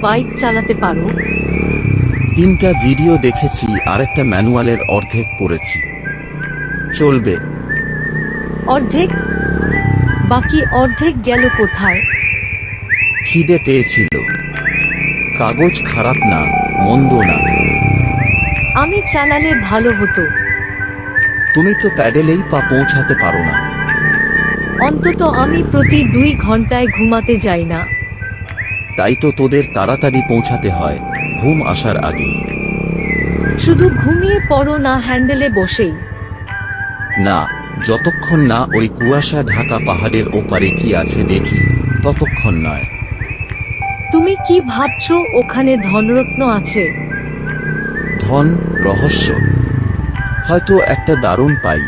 Bike চালাতে পারো। তিনটা ভিডিও দেখেছি আর একটা ম্যানুয়ালের অর্ধেক পড়েছি। চলবে। অর্ধেক? বাকি অর্ধেক গেল কোথায়? খিদে পেয়েছিল। কাগজ খারাপ না মন্দ না। আমি চালালে ভালো হতো। তুমি তো প্যাডেলেই পা পৌঁছাতে পারো না। অন্তত আমি প্রতি দুই ঘন্টায় ঘুমাতে যাই না। তাই তো তোদের তাড়াতাড়ি পৌঁছাতে হয় ঘুম আসার আগেই শুধু ঘুমিয়ে পড়ো না হ্যান্ডেলে বসেই। না যতক্ষণ না ওই কুয়াশা ঢাকা পাহাড়ের ওপারে কি আছে দেখি ততক্ষণ নয়। তুমি কি ভাবছ ওখানে ধনরত্ন আছে? ধন রহস্য। হয়তো একটা দারুণ পাই।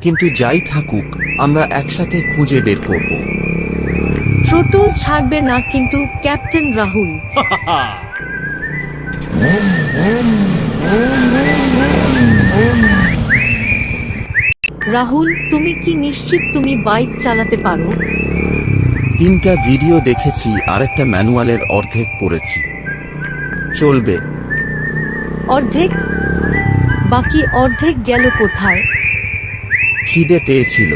কিন্তু যাই থাকুক আমরা একসাথে খুঁজে বের করব। থ্রোটল ছাড়বে না কিন্তু ক্যাপ্টেন রাহুল। রাহুল তুমি কি নিশ্চিত তুমি বাইক চালাতে পারো? তিনটা ভিডিও দেখেছি আর একটা ম্যানুয়ালের অর্ধেক পড়েছি। চলবে। অর্ধেক? বাকি অর্ধেক গেল কোথায়? খিদে পেয়েছিল।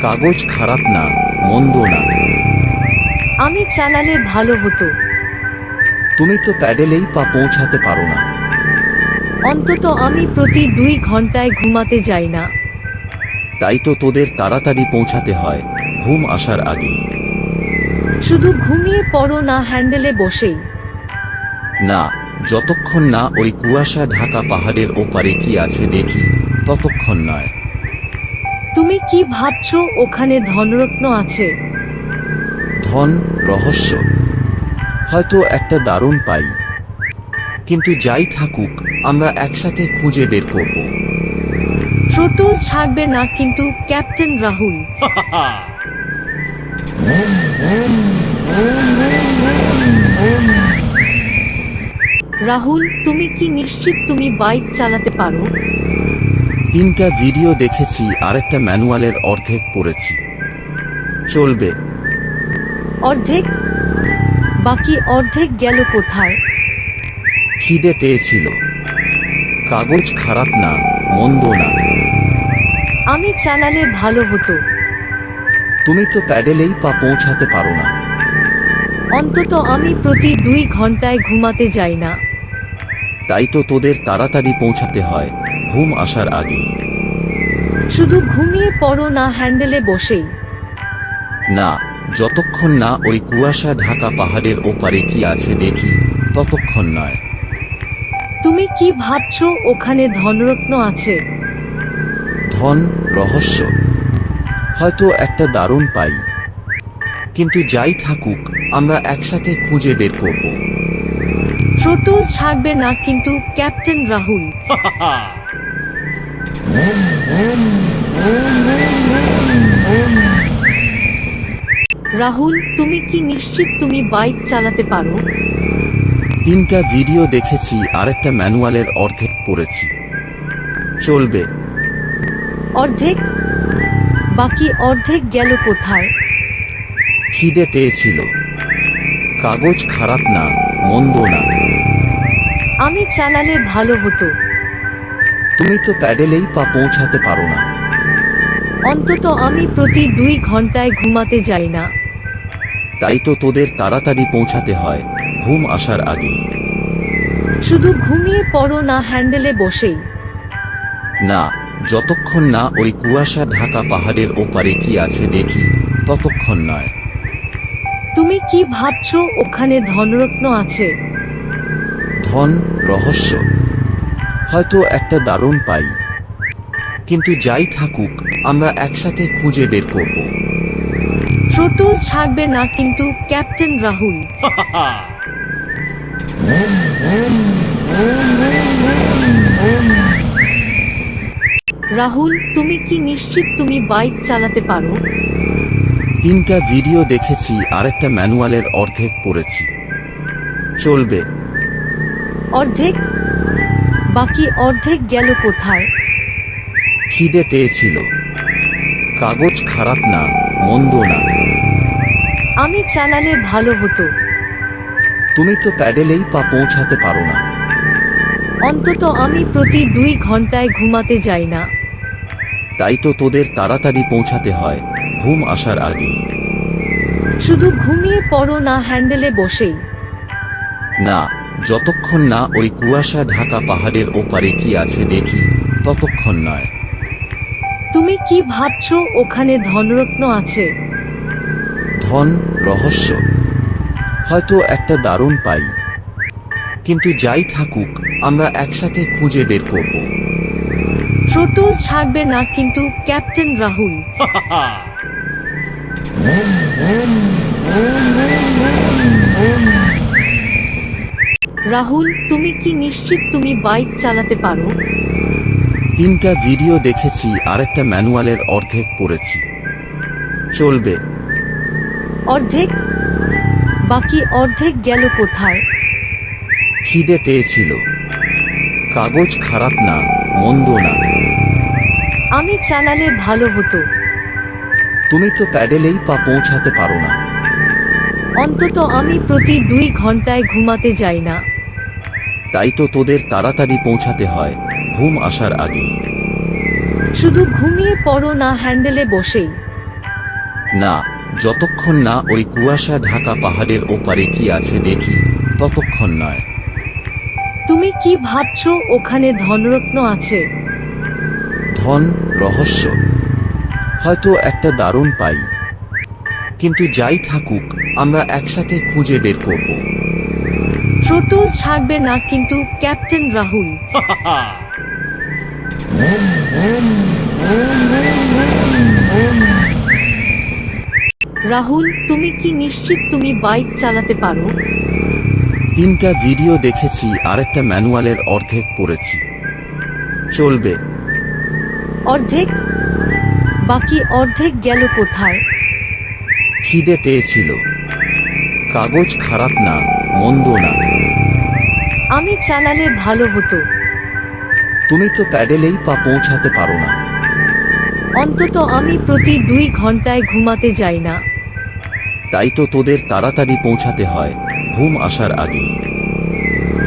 কাগজ খারাপ না মন্দ না। আমি চালালে ভালো হতো। তুমি তো প্যাডেলেই পা পৌঁছাতে পারো না। অন্তত আমি প্রতি দুই ঘন্টায় ঘুমাতে যাই না। তাই তো তোদের তাড়াতাড়ি পৌঁছাতে হয় ঘুম আসার আগে। শুধু ঘুমিয়ে পড়ো না হ্যান্ডেলে বসেই। না যতক্ষণ না ওই কুয়াশা ঢাকা পাহাড়ের ওপারে কি আছে দেখি ততক্ষণ নয়। তুমি কি ভাবছ ওখানে ধনরত্ন আছে? ধন রহস্য। হয়তো একটা দারুণ পাই। কিন্তু যাই থাকুক আমরা একসাথে খুঁজে বের করব। থ্রোটল ছাড়বে না কিন্তু ক্যাপ্টেন রাহুল। রাহুল তুমি কি নিশ্চিত তুমি বাইক চালাতে পারো? তিনটা ভিডিও দেখেছি আর একটা ম্যানুয়ালের অর্ধেক পড়েছি। চলবে। অর্ধেক বাকি অর্ধেক গেল কোথায়? খিদে পেয়েছিল। কাগজ খারাপ না মন্দ না। আমি চালালে ভালো হতো। তুমি তো প্যাডেলেই পা পৌঁছাতে পারো না। অন্তত আমি প্রতি দুই ঘন্টায় ঘুমাতে যাই না। তাই তো তোদের তাড়াতাড়ি পৌঁছাতে হয় ঘুম আসার আগেই শুধু ঘুমিয়ে পড়ো না হ্যান্ডেলে বসেই। না যতক্ষণ না ওই কুয়াশা ঢাকা পাহাড়ের ওপারে কি আছে দেখি ততক্ষণ নয়। তুমি কি ভাবছ ওখানে ধনরত্ন আছে? ধন রহস্য। হয়তো একটা দারুণ পাই। কিন্তু যাই থাকুক আমরা একসাথে খুঁজে বের করব। থ্রোটল ছাড়বে না কিন্তু ক্যাপ্টেন রাহুল। রাহুল তুমি কি নিশ্চিত তুমি বাইক চালাতে পারো? তিনটা ভিডিও দেখেছি আর একটা ম্যানুয়ালের অর্ধেক পড়েছি। চলবে। অর্ধেক? বাকি অর্ধেক গেল কোথায়? খিদে পেয়েছিল। কাগজ খারাপ না মন্দ না। আমি চালালে ভালো হতো। তুমি তো প্যাডেলেই পা পৌঁছাতে পারো না। অন্তত আমি প্রতি দুই ঘন্টায় ঘুমাতে যাই না। তাই তো তোদের তাড়াতাড়ি পৌঁছাতে হয়। ঘুম আসার আগেই শুধু ঘুমিয়ে পড়ো না হ্যান্ডেলে বসেই। না যতক্ষণ না ওই কুয়াশা ঢাকা পাহাড়ের ওপারে কি আছে দেখি ততক্ষণ নয়। তুমি কি ভাবছ ওখানে ধনরত্ন আছে? ধন রহস্য। হয়তো একটা দারুণ পাই। কিন্তু যাই থাকুক আমরা একসাথে খুঁজে বের করব। থ্রোটল ছাড়বে না কিন্তু ক্যাপ্টেন রাহুল। রাহুল তুমি কি নিশ্চিত তুমি বাইক চালাতে পারো? তিনটা ভিডিও দেখেছি আর একটা ম্যানুয়ালের অর্ধেক পড়েছি। চলবে। অর্ধেক? বাকি অর্ধেক গেল কোথায়? খিদে পেয়েছিল। কাগজ খারাপ না মন্দ না। আমি চালালে ভালো হতো। তুমি তো প্যাডেলেই পা পৌঁছাতে পারো না। অন্তত আমি প্রতি দুই ঘন্টায় ঘুমাতে যাই না। তাই তো তোদের তাড়াতাড়ি পৌঁছাতে হয় ঘুম আসার আগে। শুধু ঘুমিয়ে পড়ো না হ্যান্ডেলে বসেই। না যতক্ষণ না ওই কুয়াশা ঢাকা পাহাড়ের ওপারে কি আছে দেখি ততক্ষণ নয়। তুমি কি ভাবছ ওখানে ধনরত্ন আছে? ধন রহস্য। হয়তো একটা দারুণ পাই। কিন্তু যাই থাকুক আমরা একসাথে খুঁজে বের করব। থ্রোটল ছাড়বে না কিন্তু ক্যাপ্টেন রাহুল। রাহুল তুমি কি নিশ্চিত তুমি বাইক চালাতে পারো? তিনটা ভিডিও দেখেছি আর একটা ম্যানুয়ালের অর্ধেক পড়েছি। চলবে। অর্ধেক বাকি অর্ধেক গেল কোথায়? খিদে পেয়েছিল। কাগজ খারাপ না মন্দ না। আমি চালালে ভালো হতো। তুমি তো প্যাডেলেই পা পৌঁছাতে পারো না। অন্তত আমি প্রতি দুই ঘন্টায় ঘুমাতে যাই না। তাই তো তোদের তাড়াতাড়ি পৌঁছাতে হয় ঘুম আসার আগে শুধু ঘুমিয়ে পড়ো না হ্যান্ডেলে বসেই। না যতক্ষণ না ওই কুয়াশা ঢাকা পাহাড়ের ওপারে কি আছে দেখি ততক্ষণ নয় তুমি কি ভাবছ ওখানে ধনরত্ন আছে ধন রহস্য হয়তো একটা দারুণ পাই কিন্তু যাই থাকুক আমরা একসাথে খুঁজে বের করব থ্রোটল ছাড়বে না কিন্তু ক্যাপ্টেন রাহুল রাহুল তুমি কি নিশ্চিত তুমি বাইক চালাতে পারো? তিনটা ভিডিও দেখেছি আর একটা ম্যানুয়ালের অর্ধেক পড়েছি। চলবে। অর্ধেক? বাকি অর্ধেক গেল কোথায়? খিদে পেয়েছিল। কাগজ খারাপ না মন্দ না। আমি চালালে ভালো হতো। তুমি তো প্যাডেলেই পা পৌঁছাতে পারো না। অন্তত আমি প্রতি দুই ঘন্টায় ঘুমাতে যাই না। তাই তো তোদের তাড়াতাড়ি পৌঁছাতে হয় ঘুম আসার আগেই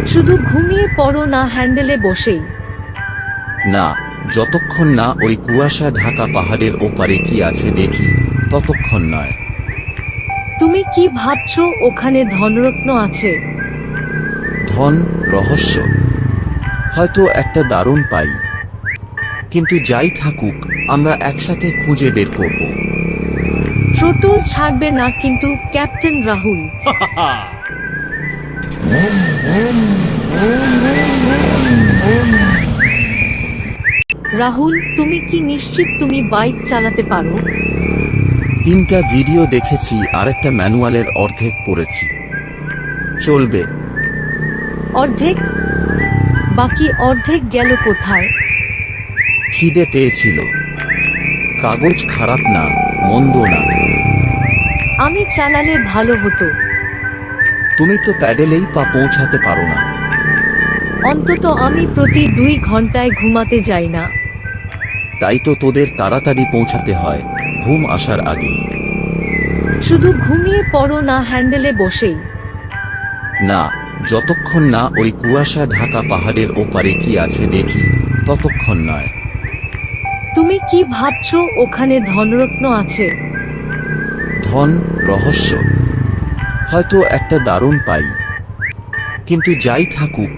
শুধু ঘুমিয়ে পড়ো না হ্যান্ডেলে বসেই। না যতক্ষণ না ওই কুয়াশা ঢাকা পাহাড়ের ওপারে কি আছে দেখি ততক্ষণ নয়। তুমি কি ভাবছ ওখানে ধনরত্ন আছে? ধন রহস্য। হয়তো একটা দারুণ পাই। কিন্তু যাই থাকুক আমরা একসাথে খুঁজে বের করব। থ্রোটল ছাড়বে না কিন্তু ক্যাপ্টেন রাহুল। রাহুল তুমি কি নিশ্চিত তুমি বাইক চালাতে পারো? তিনটা ভিডিও দেখেছি আর একটা ম্যানুয়ালের অর্ধেক পড়েছি। চলবে। অর্ধেক? বাকি অর্ধেক গেল কোথায়? খিদে পেয়েছিল। কাগজ খারাপ না মন্দ না। আমি চালালে ভালো হতো। তুমি তো প্যাডেলেই পা পৌঁছাতে পারো না। অন্তত আমি প্রতি দুই ঘন্টায় ঘুমাতে যাই না। তাই তো তোদের তাড়াতাড়ি পৌঁছাতে হয় ঘুম আসার আগেই শুধু ঘুমিয়ে পড়ো না হ্যান্ডেলে বসেই। না যতক্ষণ না ওই কুয়াশা ঢাকা পাহাড়ের ওপারে কি আছে দেখি ততক্ষণ নয়। তুমি কি ভাবছ ওখানে ধনরত্ন আছে? ধন রহস্য। হয়তো একটা দারুণ পাই। কিন্তু যাই থাকুক